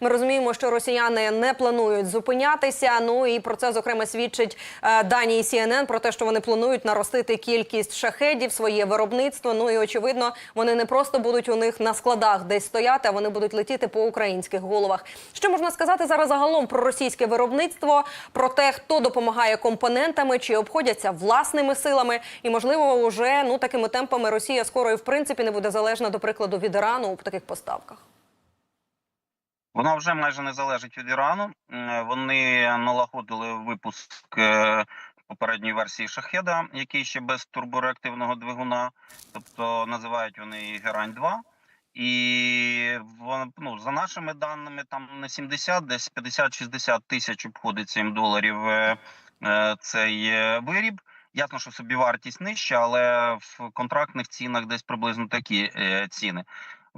Ми розуміємо, що росіяни не планують зупинятися. Ну і про це зокрема свідчить е, дані CNN про те, що вони планують наростити кількість шахедів, своє виробництво. Ну і очевидно, вони не просто будуть у них на складах десь стояти, а вони будуть летіти по українських головах. Що можна сказати зараз загалом про російське виробництво, про те, хто допомагає компонентами, чи обходяться власними силами, і можливо, уже ну такими темпами Росія скоро і в принципі не буде залежна до прикладу від Ірану у таких поставках. Вона вже майже не залежить від Ірану. Вони налагодили випуск е, попередньої версії шахеда, який ще без турбореактивного двигуна, тобто називають вони Герань 2 І ну, за нашими даними, там не 70, десь 50-60 тисяч обходиться їм доларів е, е, цей виріб. Ясно, що собівартість нижча, але в контрактних цінах десь приблизно такі ціни.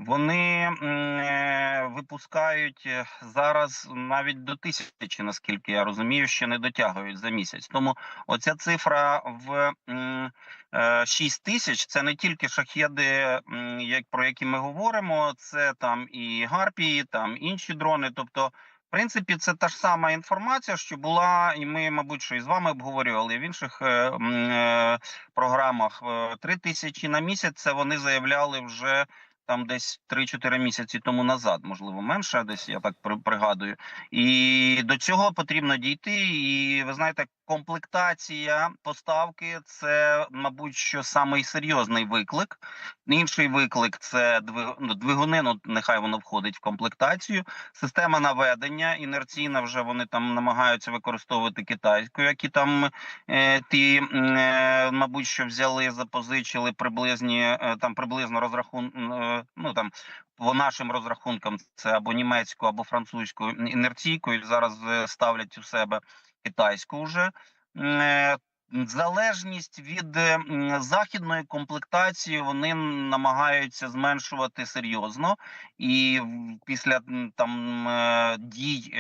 Вони е, випускають е, зараз навіть до тисячі, наскільки я розумію, ще не дотягують за місяць. Тому оця цифра в м, е, 6 тисяч це не тільки шахеди, як про які ми говоримо, це там і гарпії, там інші дрони. Тобто, в принципі, це та ж сама інформація, що була, і ми, мабуть, що і з вами обговорювали в інших програмах. Е, Три тисячі на місяць. Це вони заявляли вже там десь 3-4 місяці тому назад, можливо, менше, десь я так пригадую. І до цього потрібно дійти. І ви знаєте, комплектація поставки це, мабуть, що самий серйозний виклик. Інший виклик це ну, двигуни. Ну нехай воно входить в комплектацію. Система наведення інерційна. Вже вони там намагаються використовувати китайську, які там е, ті, е, мабуть, що взяли, запозичили приблизні е, там приблизно розрахун. Ну там по нашим розрахункам це або німецьку, або французьку інерційку. І зараз е, ставлять у себе китайську вже. Е, Залежність від е, західної комплектації вони намагаються зменшувати серйозно, і після там дій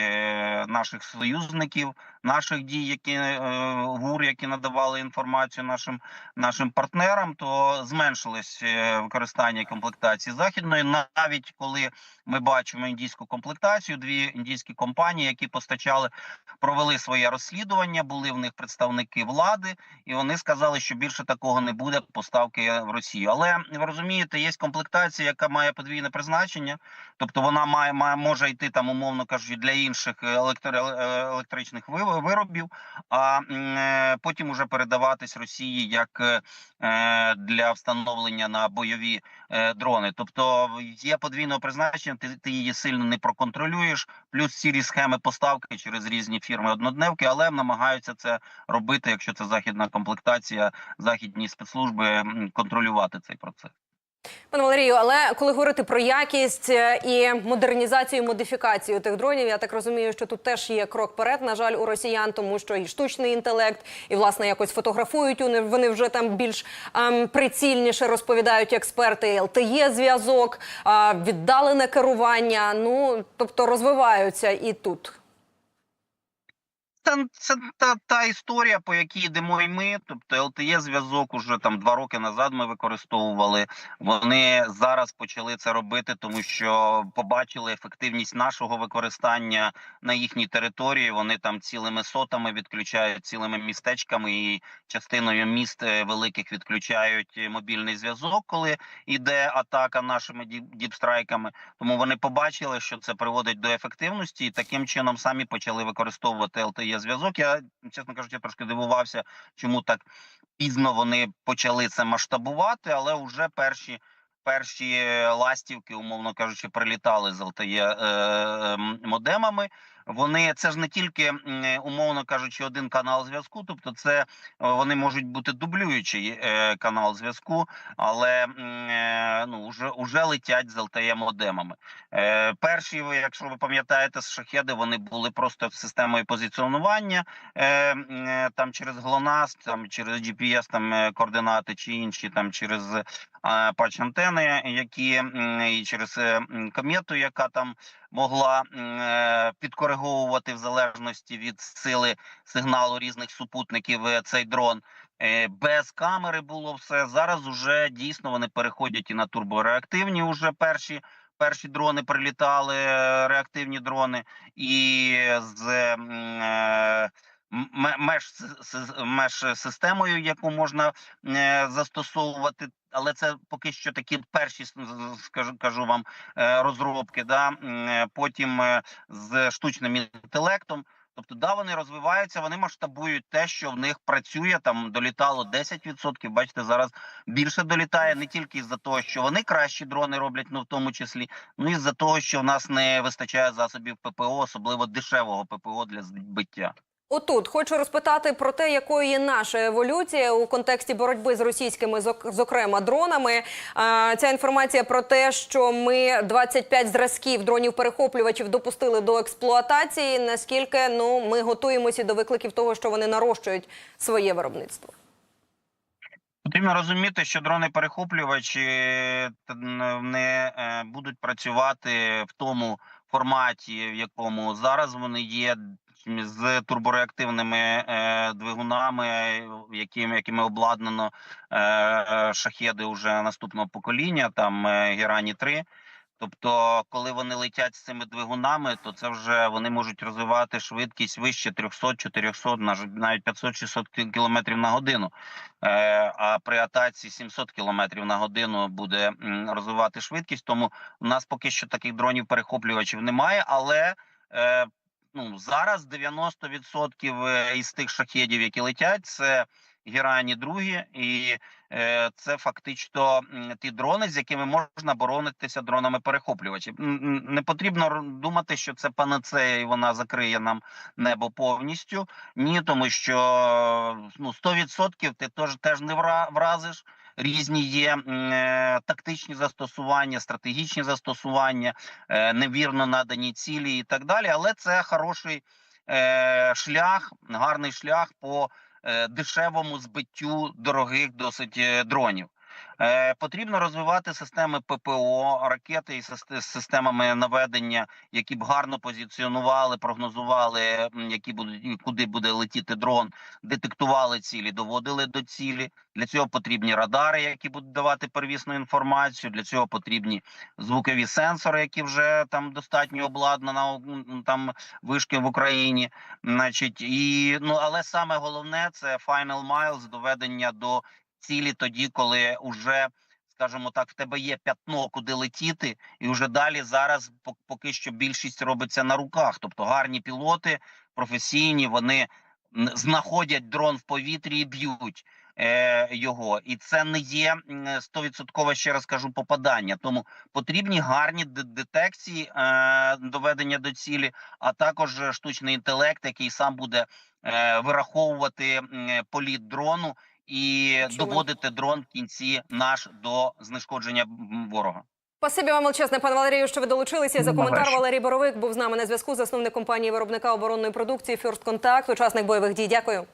наших союзників, наших дій, які е, гур, які надавали інформацію нашим нашим партнерам, то зменшилось е, використання комплектації західної, навіть коли ми бачимо індійську комплектацію, дві індійські компанії, які постачали, провели своє розслідування, були в них представники влади, і вони сказали, що більше такого не буде поставки в Росію. Але ви розумієте, є комплектація, яка має подвійне призначення, тобто вона має, має може йти там, умовно кажучи, для інших електро, е, електричних ви- виробів, а е, потім уже передаватись Росії як е, е, для встановлення на бойові дрони. Тобто є подвійного призначення, ти, ти її сильно не проконтролюєш. Плюс сірі схеми поставки через різні фірми однодневки, але намагаються це робити, якщо це західна комплектація, західні спецслужби контролювати цей процес. Пане Валерію, але коли говорити про якість е, і модернізацію, і модифікацію тих дронів, я так розумію, що тут теж є крок вперед, на жаль, у росіян, тому що і штучний інтелект, і власне якось фотографують вони, вже там більш ем, прицільніше розповідають експерти. ЛТЕ зв'язок, е, віддалене керування. Ну тобто розвиваються і тут. Та це та, та історія, по якій йдемо і ми. Тобто ЛТЕ зв'язок уже там два роки назад ми використовували. Вони зараз почали це робити, тому що побачили ефективність нашого використання на їхній території. Вони там цілими сотами відключають цілими містечками і частиною міст е, великих відключають е, мобільний зв'язок, коли йде атака нашими діпстрайками. Тому вони побачили, що це приводить до ефективності, і таким чином самі почали використовувати ЛТЕ зв'язок. Я чесно кажучи, трошки дивувався, чому так пізно вони почали це масштабувати, але вже перші. Перші ластівки, умовно кажучи, прилітали з ЛТЄ е, модемами. Вони це ж не тільки умовно кажучи, один канал зв'язку, тобто це е, вони можуть бути дублюючий е, канал зв'язку, але е, ну вже уже летять з ЛТЕ модемами. Перші, якщо ви пам'ятаєте, з шахеди вони були просто системою позиціонування там через ГЛОНАСС, там через GPS, там координати чи інші, там через патч антени, які і через комету, яка там могла м, підкориговувати в залежності від сили сигналу різних супутників е, цей дрон. Е, Без камери було все. Зараз уже дійсно вони переходять і на турбореактивні уже перші перші дрони прилітали, е, реактивні дрони, і з меж, меж системою, яку можна е, застосовувати. Але це поки що такі перші скажу кажу вам е, розробки. Да? Е, Потім з штучним інтелектом. Тобто, да, вони розвиваються, вони масштабують те, що в них працює. Там долітало 10%, Бачите, зараз більше долітає не тільки з-за того, що вони кращі дрони роблять, ну в тому числі, ну і з-за того, що в нас не вистачає засобів ППО, особливо дешевого ППО для збиття. Отут хочу розпитати про те, якою є наша еволюція у контексті боротьби з російськими, зокрема дронами. А, Ця інформація про те, що ми 25 зразків дронів перехоплювачів допустили до експлуатації. Наскільки ну ми готуємося до викликів того, що вони нарощують своє виробництво? Потрібно розуміти, що дрони-перехоплювачі не е, будуть працювати в тому форматі, в якому зараз вони є з турбореактивними е, двигунами, якими, якими обладнано е, шахеди уже наступного покоління, там е, Герані 3 Тобто, коли вони летять з цими двигунами, то це вже вони можуть розвивати швидкість вище 300-400, навіть 500-600 км на годину. А при атаці 700 км на годину буде розвивати швидкість. Тому у нас поки що таких дронів перехоплювачів немає. Але ну зараз 90% із тих шахедів, які летять, це герані другі, і е, це фактично ті дрони, з якими можна боронитися дронами перехоплювачів. Не потрібно думати, що це панацея, і вона закриє нам небо повністю. Ні, тому що ну 100% ти теж теж не вра- вразиш. Різні є е, тактичні застосування, стратегічні застосування, е, невірно надані цілі і так далі. Але це хороший е, шлях, гарний шлях по е, дешевому збиттю дорогих досить е, дронів. Е, потрібно розвивати системи ППО, ракети і з системами наведення, які б гарно позиціонували, прогнозували, які будуть куди буде летіти дрон, детектували цілі, доводили до цілі. Для цього потрібні радари, які будуть давати первісну інформацію. Для цього потрібні звукові сенсори, які вже там достатньо обладнано там вишки в Україні. Значить, і ну але саме головне це final miles, доведення до цілі тоді, коли уже. Скажімо так, в тебе є п'ятно, куди летіти, і вже далі зараз пок- поки що більшість робиться на руках. Тобто гарні пілоти, професійні, вони знаходять дрон в повітрі і б'ють е, його. І це не є стовідсоткове, ще раз кажу, попадання. Тому потрібні гарні детекції е, доведення до цілі, а також штучний інтелект, який сам буде е, вираховувати політ дрону і Чому? доводити дрон в кінці наш до знешкодження ворога. Спасибі вам величезне, пане Валерію, що ви долучилися. За коментар. Валерій Боровик був з нами на зв'язку. Засновник компанії виробника оборонної продукції First Contact, учасник бойових дій. Дякую.